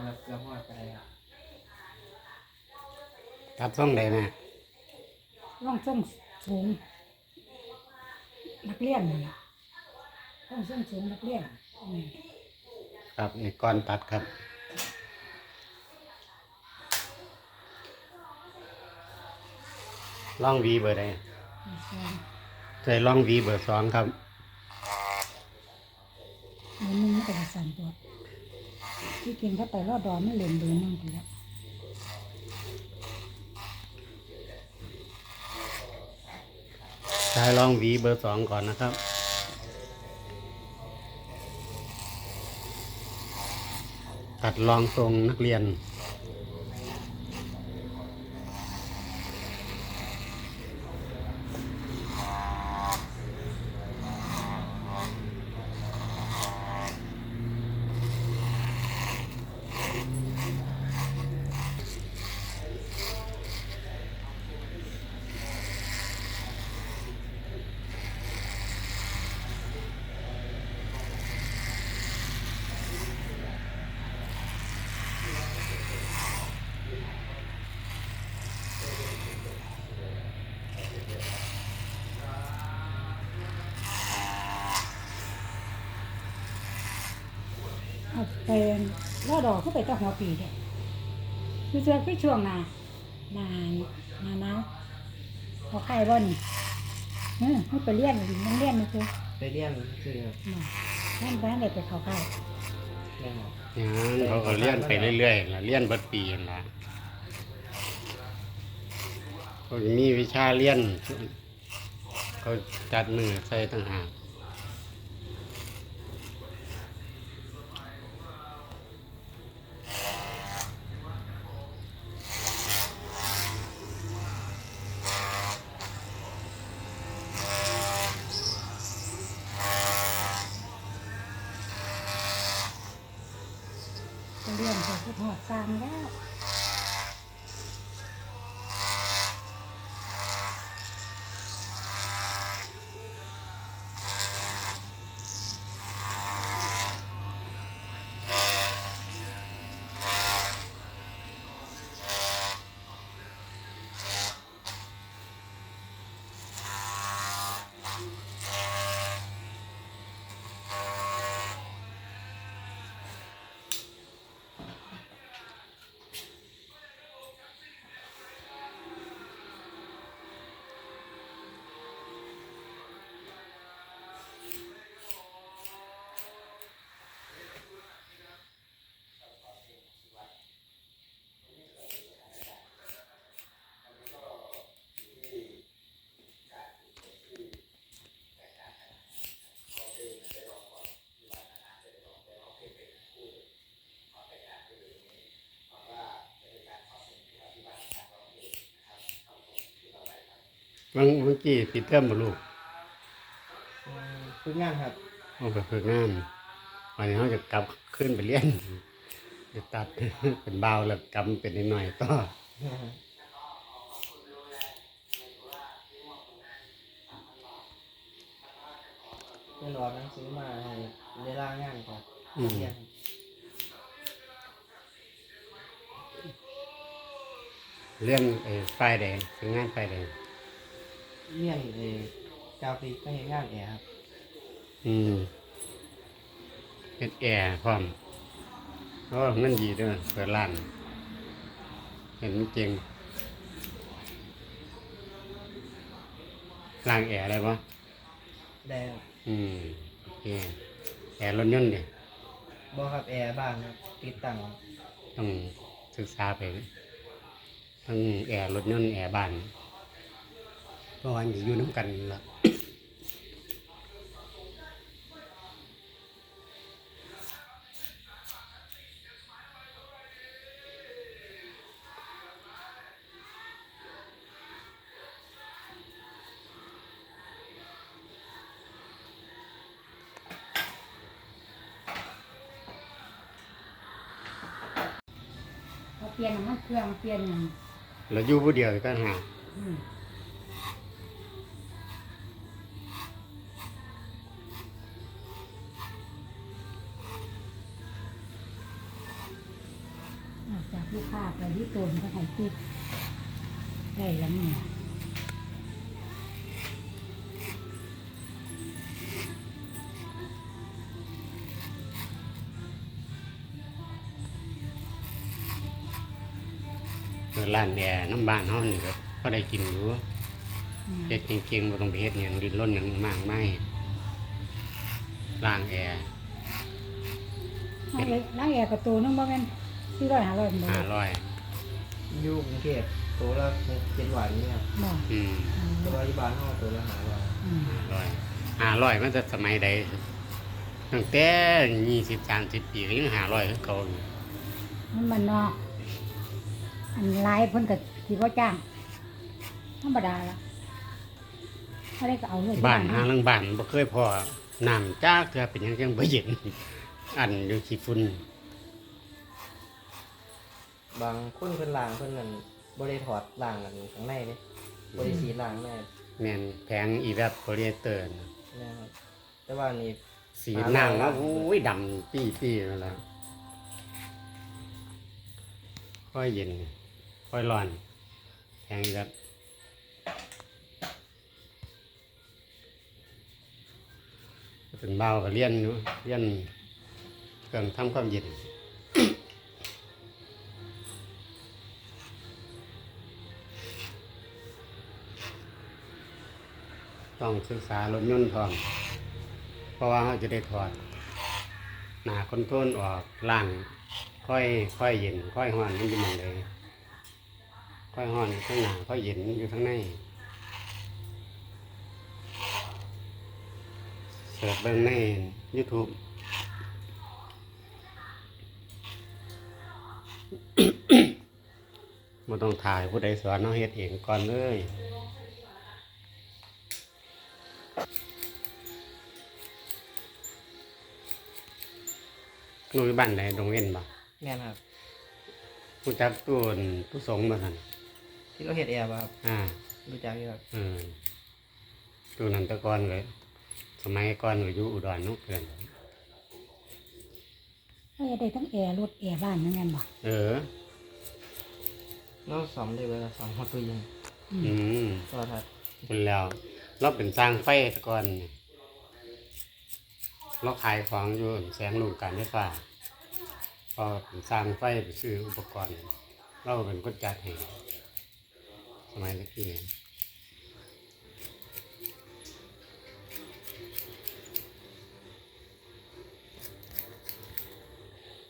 เอาแบบเกลือหอดไปเลยครับตัดส่งได้แม่ร่องส่งสูงนักเรียนนี่ล่ะร่องส่งสูงนักเรียนนี่ครับนี่ก่อนตัดครับล่องวีเบอร์ใดนี่ซองใส่ล่องวีเบอร์สองครับมือนึงก็จะสั่นตัว ที่กินเข้าไปรอดดอนไม่เล่นเบอร์นั่งไปแล้วใช้ลองวีเบอร์สองก่อนนะครับ ตัดลองทรงนักเรียน ไปรอดดอกเข้าไปตั้งหัวปีเด้คือเสื้อคือช่วงหนาหนาหนาหนาวพอไข่บ่นี่เออให้ไปเลี้ยนอยู่ยังเลี้ยนไม่เคยไปเรียนคือครับนั่นบ้านเด็กไปเขาไข่เรียนครับอย่างนั้นเขาก็เลี้ยนไปเรื่อยๆล่ะเลี้ยนเบิดปีนั่นละเขาจะมีวิชาเลี้ยนเขาจัดมือใส่ต่างหาก จะเลี้ยนจะทอดสร้างแล้ว เมื่อเมื่อกี้ปิดเทอมมาลูกอืมฝึกงานครับเอาไปฝึกงานวันนี้เขาจะกลับขึ้นไปเรียนจะตัดเป็นเบาวแล้วกำเป็นนิดหน่อยๆต่อเพื่อนรอหนังสือมาให้เวลางานก่อนอืมเรียนเรื่องไอ้ไฟแดงฝึกงานไฟแดง เรียนเออกราฟิกไม่เห็นงานแอร์ครับอืมเป็นแอร์พร้อมโอ้เงินดีด้วยเปิดร้าน เห็นจริงล้างแอร์ได้ปะได้ครับอืมโอเคแอร์รถยนต์เนี่ยบอครับแอร์บ้านครับติดตั้งต้องศึกษาไปทั้งแอร์รถยนต์แอร์บ้าน เพราะว่าอยู่อยู่น้ำกันนี่ละเขาเปลี่ยนน้ำมันเครื่องเปลี่ยนอย่างเราอยู่ผู้เดียวก็หา ลูกค้าไปที่ตัวมันก็ให้ติดได้แล้วเนี่ยร้านแอร์น้ำบ้านเฮานี่ก็พอได้กินอยู่เฮ็ดเก่งๆบ่ต้องไปเฮ็ดหยังดิ้นรนหยังมากมายล้างแอร์ล้างแอร์ล้างแอร์กับตัวนึงบ่แม่น สี่ร้อยห้าร้อยบ่ห้าร้อยอยู่กรุงเทพตัวละเจ็ดหวานนี่ครับบ่อืมอืมตัวที่บ้านห้องตัวละหาร้อยอืมห้าร้อยห้าร้อยมันจะสมัยใดตั้งแต่ยี่สิบสามสิบปีก็ยังห้าร้อยคือเก่าอยู่มันมันเนาะอันหลายเพิ่นก็สิบ่จ้างธรรมดาละอะไรก็เอาเลยบ้านห้างหลังบ้านบ่เคยพอน้ำจากเทื่อเป็นหยังจังบ่เย็นอันอยู่ขี้ฝุ่น บางคนเพิ่นล้างเพิ่นนั่นบ่ได้ถอดล้างกันข้างในเด้บ่ได้สีล้างแม่แม่นแผงอีแวบโพลีเอเตอร์น่ะนะครับแต่ว่านี่ สีน้ำแล้วโอ้ยดำปี้ปี้นั่นแหล้วค่อยเย็น ค่อยร้อน แพงอีกแล้วเป็นเบาก็เรียนอยู่เรียนเครื่องทำความเย็น ต้องศึกษารถยนต์พร้อมเพราะว่าเขาจะได้ถอดหนาคอนโทรลออกล่าง ค่อยค่อยเย็น ค่อยห้อนมันอยู่หมองเลยค่อยห้อนอยู่ข้างหน้าค่อยเย็นอยู่ข้างในเสิร์ชเบิ่งใน YouTube มาต้องถ่ายผู้ใดสอนเอาเฮ็ดเองก่อนเลย นู่นบ้านไหนดงเว้นบ่แม่นครับผู้จักตู้นผู้สงฆ์มาสั่นที่เราเฮ็ดแอร์บ่ครับอ่ารู้จักอยู่ครับเออตู้นันแตะกอนเลยสมัยก่อนก็อยู่อุดรเนุเพื่อนเอ้ยได้ทั้งแอร์รถแอร์บ้านนั่นแม่นบ่เออเราซ่อมได้เบิดละสองฮอตตู้เย็นอืมโทรทัศน์คุณแล้วเราเป็นสร้างไฟแตะกอนนี่ เราขายของอยู่แสงลูกการไฟฟ้าพอเป็นสร้างไฟไปซื้ออุปกรณ์ เราเป็นคนจัดให้สมัยตะกี้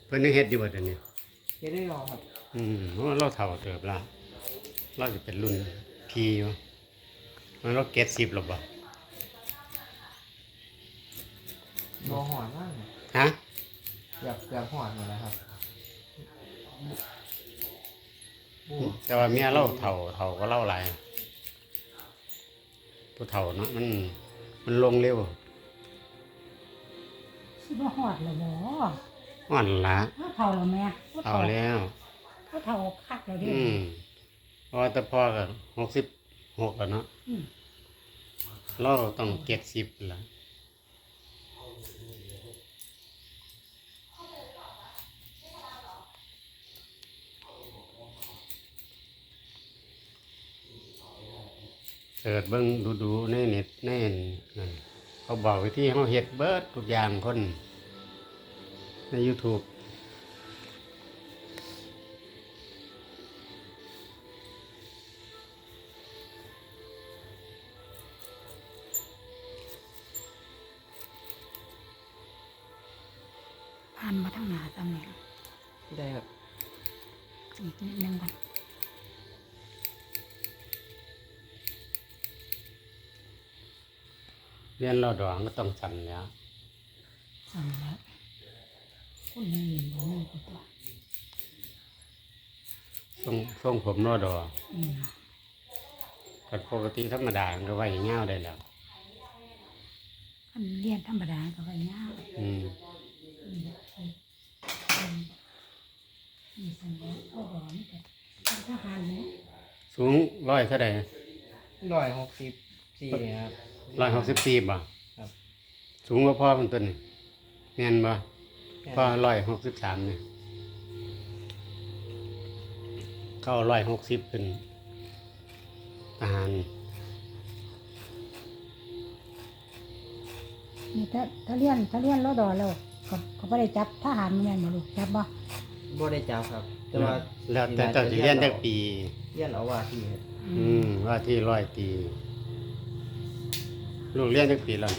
เพิ่นยังเฮ็ดอยู่บ่เดี๋ยวนี้เฮ็ดได้รอครับ อืมเพราะว่าเราเท่าเติบละเราจะเป็นรุ่นพีอยู่มันเราเก็ตสิบหรอบ่ บ่หอนมากฮะเกือบเกือบหอนหมดแล้วครับโอ้แต่ว่าเมียเราเท่าเท่าก็เล่าหลายผู้เท่าเนาะมัน มันลงเร็วสิบ่ฮอดแล้วบ่อ่อนละถ้าเฒ่าแล้วแม่เอาแล้วถ้าเฒ่าคักแล้วเด้อืมเพราะว่าแต่พ่อก็หกสิบหกแล้วเนาะอืมเราต้องเก็ตสิบละ เสิร์ชเบิ่งดูดูๆในเน็ตในนั่นเขาบอกวิธีเขาเฮ็ดเบิดทุกอย่างคน ใน YouTube ผ่านมาทั้งหน้าตำแหน่งได้ครับอีกนิดนึงก่อน เรียนรอดองก็ต้องสั่นแล้วสั่งแล้วคนนี้เห็นบ่มีกูตัวส่งส่งผมรอดออืมแต่ปกติธรรมดามันก็ไว้เงาวได้แล้วคันเรียนธรรมดาก็ไว้ยาวอืมอืมอืมอืมนี่สั่งแล้วเอาบ่นี่ก็เป็นทหารเนี่ยสูงร้อยเท่าใดร้อยหกสิบ สี่ครับร้อยหกสิบสี่บ่ครับ สูงกว่าพ่อมันตัวนี้แม่นบ่พ่อร้อยหกสิบสามนี่เข้าร้อยหกสิบขึ้นทหารนี่ถ้าถ้าเลี้ยนถ้าเลี้ยนรอดอแล้วก็ก็บ่ได้จับทหารแม่นบ่ลูกจับบ่บ่ได้จับครับ แต่ว่าแล้วแต่เจ้าสิเรียนจักปี เรียนเอาว่าที่ครับอืมว่าที่ร้อยปี ลูกเรียนจักปีแล้ว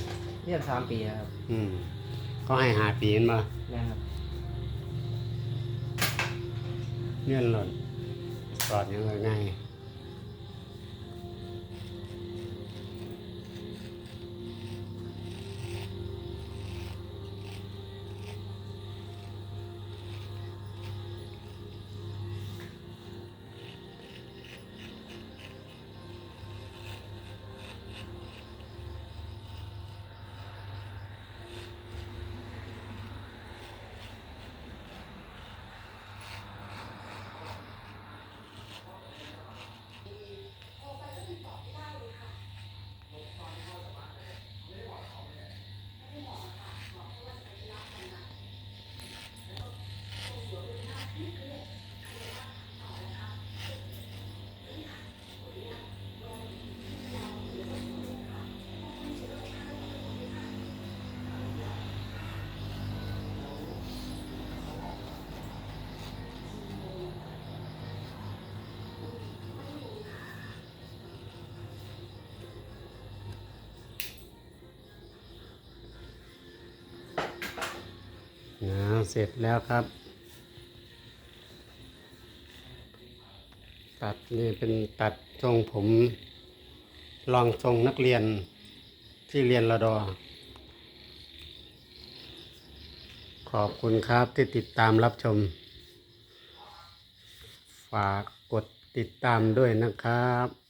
เรียนสามปีนะครับอืมเขาให้หาปีนั่นมาแม่นครับเรียนหล่นสอนยังไง เสร็จแล้วครับ ตัดนี่เป็นตัดทรงผม ลองทรงนักเรียนที่เรียนระดอ ขอบคุณครับที่ติดตามรับชม ฝากกดติดตามด้วยนะครับ